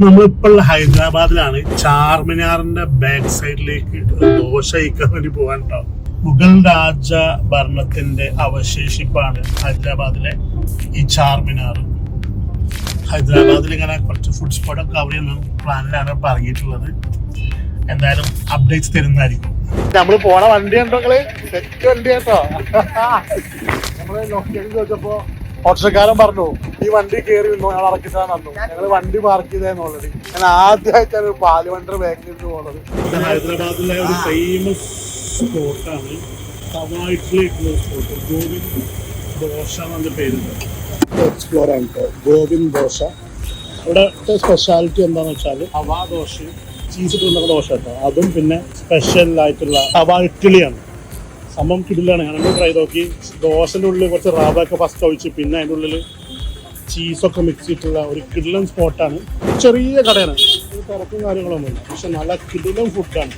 നമ്മളിപ്പോൾ ഹൈദരാബാദിലാണ് ചാർമിനാറിന്റെ ബാക്ക് സൈഡിലേക്ക് ദോശ കഴിക്കാൻ വേണ്ടി പോകാൻ ഉണ്ടാവും മുഗൾ രാജ ഭരണത്തിന്റെ അവശേഷിപ്പാണ് ഹൈദരാബാദിലെ ഈ ചാർമിനാർ. ഹൈദരാബാദിൽ ഇങ്ങനെ കുറച്ച് ഫുഡ് സ്പോട്ട് ഒക്കെ കവർ ചെയ്യുന്ന പ്ലാനിലാണ് പറഞ്ഞിട്ടുള്ളത്. എന്തായാലും അപ്ഡേറ്റ്സ് തരുന്നതായിരിക്കും. നമ്മൾ പോണ വണ്ടി ഉണ്ടോ സെറ്റ് വണ്ടി നമ്മൾ ലൊക്കേഷൻ ചോദിച്ചപ്പോ ഓട്ടോക്കാരൻ പറഞ്ഞു ഈ വണ്ടി കയറി നിന്നു ഞങ്ങൾ ഇറക്കി തരാൻ തന്നു ഞങ്ങൾ വണ്ടി പാർക്ക് ചെയ്തായിരുന്നു ഓൾറെഡി ഞാൻ ആദ്യമായിട്ടാണ് ഒരു പാലുവണ്ടർ ബാക്കിൽ നിന്ന് പോണത്. ഹൈദരാബാദിലെ ഒരു ഫേമസ് സ്പോട്ടാണ് തവായിട്ടിലേക്കുള്ള സ്പോട്ട് ഗോവിന്ദ് ദോശ എന്ന പേരുണ്ട്. എക്സ്പ്ലോർ ആണ് ഗോവിന്ദ് ദോശ അവിടെ സ്പെഷ്യാലിറ്റി എന്താണെന്ന് വെച്ചാൽ ഹവാ ദോശയും ചീസ് ഇട്ടുള്ള ദോശ കേട്ടോ അതും പിന്നെ സ്പെഷ്യൽ ആയിട്ടുള്ള ഹവാ ഇഡ്ഡലിയാണ്. സംഭവം കിടിലാണ്. ഞാനൊന്ന് ട്രൈ നോക്കി. ദോശന്റെ ഉള്ളിൽ കുറച്ച് റാബൊക്കെ ഫസ്റ്റ് ഒഴിച്ച് പിന്നെ അതിന്റെ ഉള്ളിൽ ചീസൊക്കെ മിക്സ് ചെയ്തിട്ടുള്ള ഒരു കിടിലൻ സ്പോട്ടാണ് ചെറിയ കടയാണ്. തിരക്കും കാര്യങ്ങളൊന്നുമില്ല പക്ഷെ നല്ല കിടിലൻ ഫുഡാണ്